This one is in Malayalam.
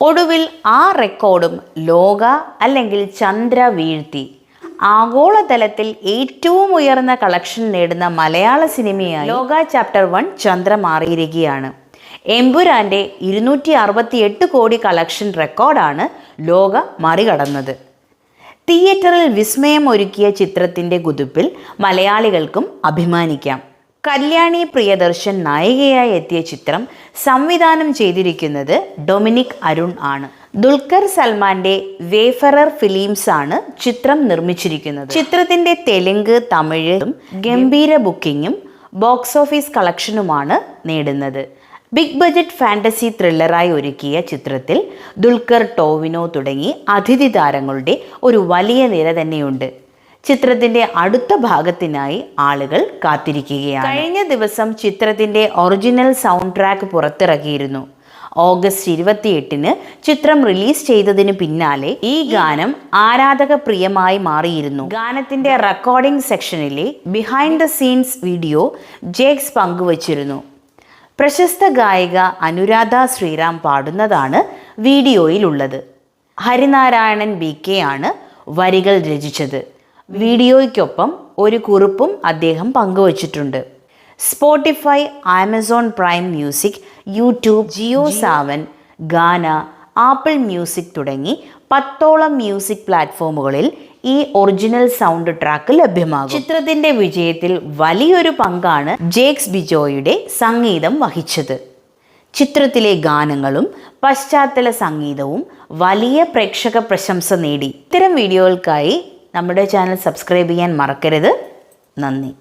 ഒടുവിൽ ആ റെക്കോർഡും ലോക അല്ലെങ്കിൽ ചന്ദ്ര വീഴ്ത്തി. ആഗോളതലത്തിൽ ഏറ്റവും ഉയർന്ന കളക്ഷൻ നേടുന്ന മലയാള സിനിമയായി ലോക ചാപ്റ്റർ വൺ ചന്ദ്ര മാറിയിരിക്കുകയാണ്. എംപുരാന്റെ ഇരുന്നൂറ്റി അറുപത്തി എട്ട് കോടി കളക്ഷൻ റെക്കോർഡാണ് ലോക മറികടന്നത്. തിയേറ്ററിൽ വിസ്മയം ഒരുക്കിയ ചിത്രത്തിന്റെ കുതിപ്പിൽ മലയാളികൾക്കും അഭിമാനിക്കാം. കല്യാണി പ്രിയദർശൻ നായികയായി എത്തിയ ചിത്രം സംവിധാനം ചെയ്തിരിക്കുന്നത് ഡൊമിനിക് അരുൺ ആണ്. ദുൽഖർ സൽമാന്റെ വേഫറർ ഫിലിംസ് ആണ് ചിത്രം നിർമ്മിച്ചിരിക്കുന്നത്. ചിത്രത്തിന്റെ തെലുങ്ക് തമിഴും ഗംഭീര ബുക്കിങ്ങും ബോക്സ് ഓഫീസ് കളക്ഷനുമാണ് നേടുന്നത്. ബിഗ് ബജറ്റ് ഫാന്റസി ത്രില്ലറായി ഒരുക്കിയ ചിത്രത്തിൽ ദുൽഖർ ടോവിനോ തുടങ്ങി അതിഥി താരങ്ങളുടെ ഒരു വലിയ നിര തന്നെയുണ്ട്. ചിത്രത്തിന്റെ അടുത്ത ഭാഗത്തിനായി ആളുകൾ കാത്തിരിക്കുകയാണ്. കഴിഞ്ഞ ദിവസം ചിത്രത്തിന്റെ ഒറിജിനൽ സൗണ്ട് ട്രാക്ക് പുറത്തിറക്കിയിരുന്നു. ഓഗസ്റ്റ് ഇരുപത്തിയെട്ടിന് ചിത്രം റിലീസ് ചെയ്തതിന് പിന്നാലെ ഈ ഗാനം ആരാധക പ്രിയമായി മാറിയിരുന്നു. ഗാനത്തിന്റെ recording സെക്ഷനിലെ behind the scenes video Jakes പങ്കുവച്ചിരുന്നു. പ്രശസ്ത ഗായിക അനുരാധ ശ്രീറാം പാടുന്നതാണ് വീഡിയോയിലുള്ളത്. ഹരിനാരായണൻ ബി കെ ആണ് വരികൾ രചിച്ചത്. വീഡിയോയ്ക്കൊപ്പം ഒരു കുറിപ്പും അദ്ദേഹം പങ്കുവച്ചിട്ടുണ്ട്. Spotify Amazon Prime Music YouTube Jio Saavn Gaana Apple Music തുടങ്ങി പത്തോളം മ്യൂസിക് പ്ലാറ്റ്ഫോമുകളിൽ ഈ ഒറിജിനൽ സൗണ്ട് ട്രാക്ക് ലഭ്യമാകും. ചിത്രത്തിന്റെ വിജയത്തിൽ വലിയൊരു പങ്കാണ് ജേക്സ് ബിജോയുടെ സംഗീതം വഹിച്ചത്. ചിത്രത്തിലെ ഗാനങ്ങളും പശ്ചാത്തല സംഗീതവും വലിയ പ്രേക്ഷക പ്രശംസ നേടി. ഇത്തരം വീഡിയോകൾക്കായി നമ്മുടെ ചാനൽ സബ്സ്ക്രൈബ് ചെയ്യാൻ മറക്കരുത്. നന്ദി.